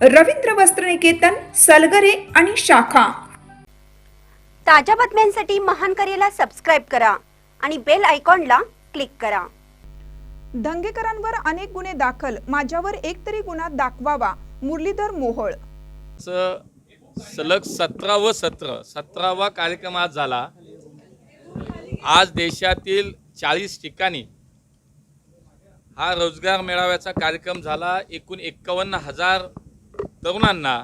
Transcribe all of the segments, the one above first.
रवींद्र वस्त्रनिकेतन सलगरे आणि शाखा. ताज्या बातम्यांसाठी महान करेला सबस्क्राईब करा आणि बेल आयकॉनला क्लिक करा. दंगेकरांवर अनेक गुन्हे दाखल. माझ्यावर एक तरी गुन्हा दाखवावा. मुरलीधर मोहोळ. चं सलग सतरावं सत्र सतरावा कार्यक्रम आज झाला. आज देशातील चाळीस ठिकाणी हा रोजगार मेळाव्याचा कार्यक्रम झाला. एकूण एक्कावन्न हजार तरुणांना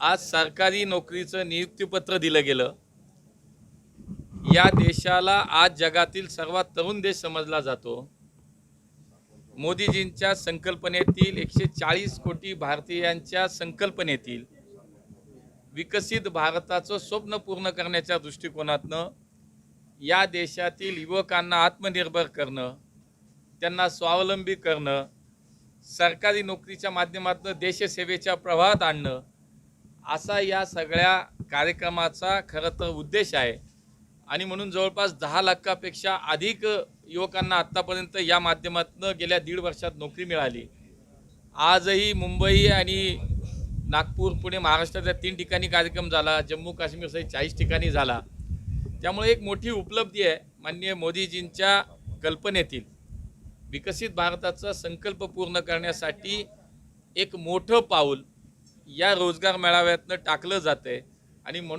आज सरकारी नोकरीचं नियुक्तीपत्र दिलं गेलं. या देशाला आज जगातील सर्वात तरुण देश समजला जातो. मोदीजींच्या संकल्पनेतील एकशे चाळीस कोटी भारतीयांच्या संकल्पनेतील विकसित भारताचं स्वप्न पूर्ण करण्याच्या दृष्टिकोनातनं या देशातील युवकांना आत्मनिर्भर करणं त्यांना स्वावलंबी करणं सरकारी नोकरीच्या माध्यमातून देशसेवेच्या प्रवाहात आणणं असा या सगळ्या कार्यक्रमाचा खरं तर उद्देश आहे. आणि म्हणून जवळपास दहा लाखापेक्षा अधिक युवकांना आत्तापर्यंत या माध्यमातून गेल्या दीड वर्षात नोकरी मिळाली. आजही मुंबई आणि नागपूर पुणे महाराष्ट्रातल्या तीन ठिकाणी कार्यक्रम झाला जम्मू काश्मीरसाठी चाळीस ठिकाणी झाला. त्यामुळे एक मोठी उपलब्धी आहे माननीय मोदीजींच्या कल्पनेतील. विकसित भारताचा संकल्प पूर्ण करण्यासाठी एक मोठं पाऊल या रोजगार मेळाव्यातनं टाकलं जातं आहे आणि म्हणून